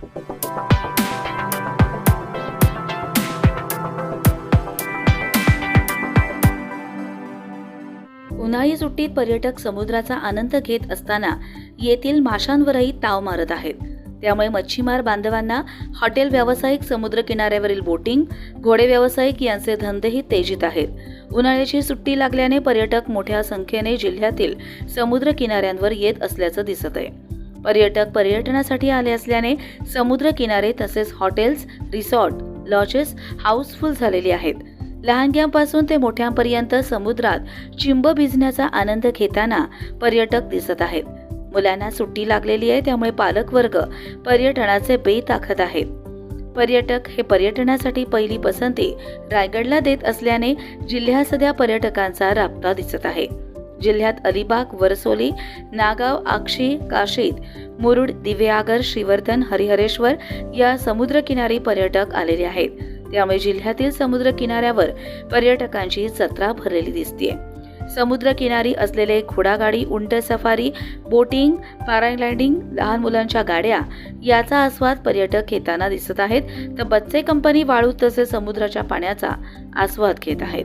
उन्हाळी सुट्टीत पर्यटक समुद्राचा आनंद घेत असताना येथील माशांवरही ताव मारत आहेत. त्यामुळे मच्छीमार बांधवांना हॉटेल व्यावसायिक समुद्र किनाऱ्यावरील बोटिंग घोडे व्यावसायिक यांचे धंदेही तेजीत आहेत. उन्हाळ्याची सुट्टी लागल्याने पर्यटक मोठ्या संख्येने जिल्ह्यातील समुद्र किनाऱ्यांवर येत असल्याचं दिसत आहे. पर्यटक पर्यटनासाठी आले असल्याने समुद्र किनारे तसेच हॉटेल्स रिसॉर्ट लॉजेस हाऊसफुल झालेली आहेत. लहानग्यांपासून ते मोठ्यांपर्यंत समुद्रात चिंब भिजण्याचा आनंद घेताना पर्यटक दिसत आहेत. मुलांना सुट्टी लागलेली आहे त्यामुळे पालकवर्ग पर्यटनाचे बेताखत आहेत पर्यटक हे पर्यटनासाठी पहिली पसंती रायगडला देत असल्याने जिल्ह्यात सध्या पर्यटकांचा राबता दिसत आहे. जिल्ह्यात अलिबाग वरसोली नागाव आक्षी काशीद मुरुड दिव्यागर श्रीवर्धन हरिहरेश्वर या समुद्रकिनारी पर्यटक आलेले आहेत. त्यामुळे जिल्ह्यातील समुद्र किनाऱ्यावर पर्यटकांची जत्रा भरलेली दिसतीये. समुद्र किनारी असलेले घोडागाडी उंट सफारी बोटिंग पॅराग्लायडिंग लहान मुलांच्या गाड्या याचा आस्वाद पर्यटक घेताना दिसत आहेत. तर बच्चे कंपनी वाळू तसेच समुद्राच्या पाण्याचा आस्वाद घेत आहेत.